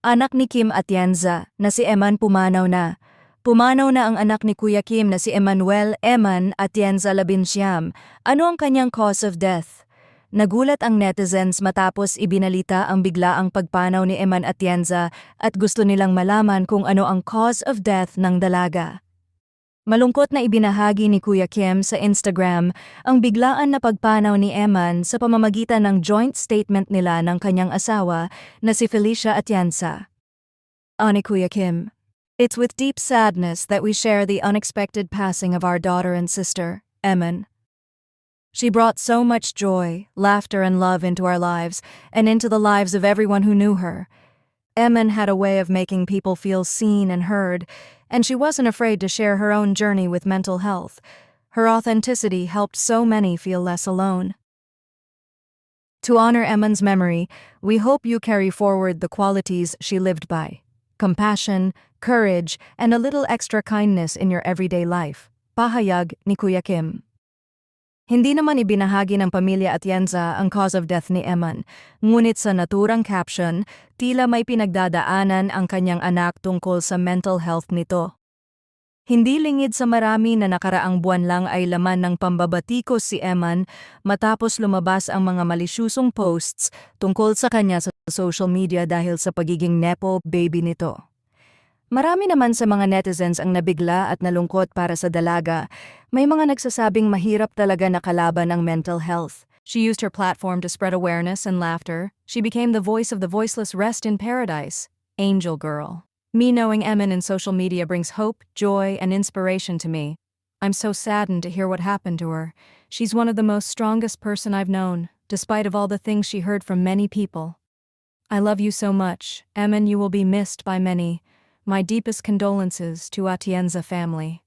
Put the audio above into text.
Anak ni Kim Atienza na si Eman pumanaw na. Pumanaw na ang anak ni Kuya Kim na si Emmanuel Eman Atienza Labinsiam. Ano ang kanyang cause of death? Nagulat ang netizens matapos ibinalita ang biglaang pagpanaw ni Eman Atienza at gusto nilang malaman kung ano ang cause of death ng dalaga. Malungkot na ibinahagi ni Kuya Kim sa Instagram ang biglaan na pagpanaw ni Eman sa pamamagitan ng joint statement nila ng kanyang asawa na si Felicia Atienza. Ani Kuya Kim, It's with deep sadness that we share the unexpected passing of our daughter and sister, Eman. She brought so much joy, laughter, and love into our lives and into the lives of everyone who knew her. Eman had a way of making people feel seen and heard, and she wasn't afraid to share her own journey with mental health. Her authenticity helped so many feel less alone. To honor Eman's memory, we hope you carry forward the qualities she lived by compassion, courage, and a little extra kindness in your everyday life. Pahayag ni Kuya Kim. Hindi naman ibinahagi ng pamilya Atienza ang cause of death ni Eman, ngunit sa naturang caption, tila may pinagdadaanan ang kanyang anak tungkol sa mental health nito. Hindi lingid sa marami na nakaraang buwan lang ay laman ng pambabatikos si Eman matapos lumabas ang mga malisyusong posts tungkol sa kanya sa social media dahil sa pagiging nepo baby nito. Marami naman sa mga netizens ang nabigla at nalungkot para sa dalaga. May mga nagsasabing mahirap talaga nakalaban ang mental health. She used her platform to spread awareness and laughter. She became the voice of the voiceless rest in paradise. Angel girl. Me knowing Emin in social media brings hope, joy, and inspiration to me. I'm so saddened to hear what happened to her. She's one of the most strongest person I've known, despite of all the things she heard from many people. I love you so much. Emin, you will be missed by many. My deepest condolences to Atienza family.